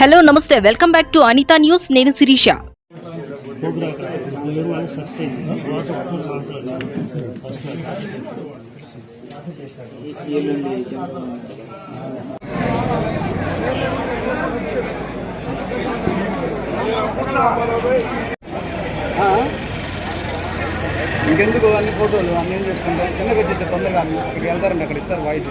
Hello నమస్తే. Welcome back to Anitha news. నేను శిరీష. ఇంకెందుకు అన్ని ఫోటోలు? అన్ని ఏం చేసుకుంటాం కిందకి వచ్చేసి తొందరగా అక్కడికి వెళ్తారండి అక్కడ ఇస్తారు వాయిస్.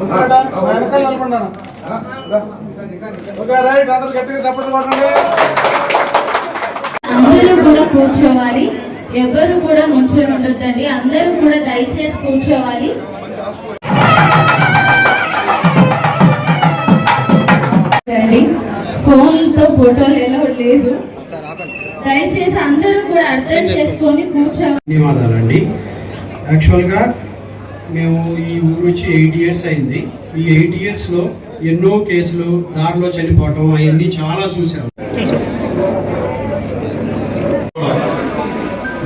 నిలబడినాను ఓకే రైట్ అందరు గట్టిగా సపోర్ట్ కొట్టండి అందరూ కూడా కూర్చోవాలి. ఎవరు కూడా నుంచొని ఉండొద్దండి. అందరూ కూడా దయచేసి కూర్చోవాలి. రండి ఫోన్తో ఫోటోలు ఎలా లేదు దయచేసి అందరూ కూడా అర్థం చేసుకొని కూర్చోవాలి. ధన్యవాదాలండి. యాక్చువల్గా మేము ఈ ఊరు వచ్చి ఎయిట్ ఇయర్స్ అయింది. ఈ ఎయిట్ ఇయర్స్లో ఎన్నో కేసులు దారిలో చనిపోవటం అవన్నీ చాలా చూసాం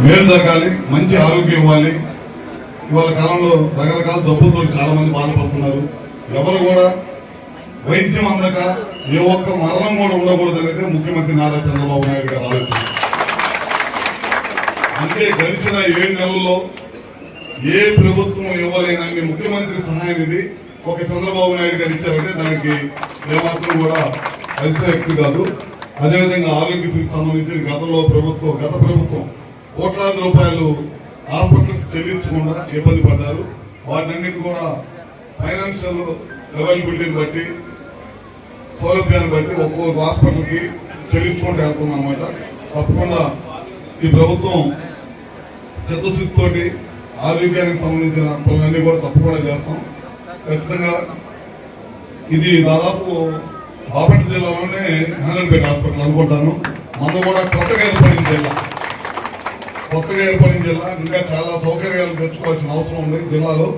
మేలు జరగాలి మంచి ఆరోగ్యం ఇవ్వాలి. ఇవాళ కాలంలో రకరకాల జబ్బులతో చాలా మంది బాధపడుతున్నారు. ఎవరు కూడా వైద్యం అందక ఏ ఒక్క మరణం కూడా ఉండకూడదు అనేది ముఖ్యమంత్రి నారా చంద్రబాబు నాయుడు గారు ఆలోచన. అంటే గడిచిన ఏడు నెలల్లో ఏ ప్రభుత్వం ఇవ్వలేనన్ని ముఖ్యమంత్రి సహాయ నిధి ఒక చంద్రబాబు నాయుడు గారు ఇచ్చారంటే దానికి ఏమాత్రం కూడా అతిశక్తి కాదు. అదేవిధంగా ఆరోగ్యశ్రీకి సంబంధించిన గతంలో ప్రభుత్వం గత ప్రభుత్వం కోట్లాది రూపాయలు హాస్పిటల్కి చెల్లించకుండా ఇబ్బంది పడ్డారు. వాటినన్నిటి కూడా ఫైనాన్షియల్ అవైలబిలిటీని బట్టి సౌలభ్యాన్ని బట్టి ఒక్కొక్క హాస్పిటల్కి చెల్లించుకుంటూ వెళ్తున్నాం అనమాట తప్పకుండా ఈ ప్రభుత్వం చిత్తశుద్ధితోటి ఆరోగ్యానికి సంబంధించిన పనులన్నీ కూడా తప్పకుండా చేస్తాం. ఖచ్చితంగా ఇది దాదాపు బాపట్ల జిల్లాలోనే హ్యాండల్పేట హాస్పిటల్ అనుకుంటాను. మనం కూడా కొత్తగా ఏర్పడిన జిల్లా. కొత్తగా ఏర్పడిన జిల్లా ఇంకా చాలా సౌకర్యాలు తెచ్చుకోవాల్సిన అవసరం ఉంది జిల్లాలో.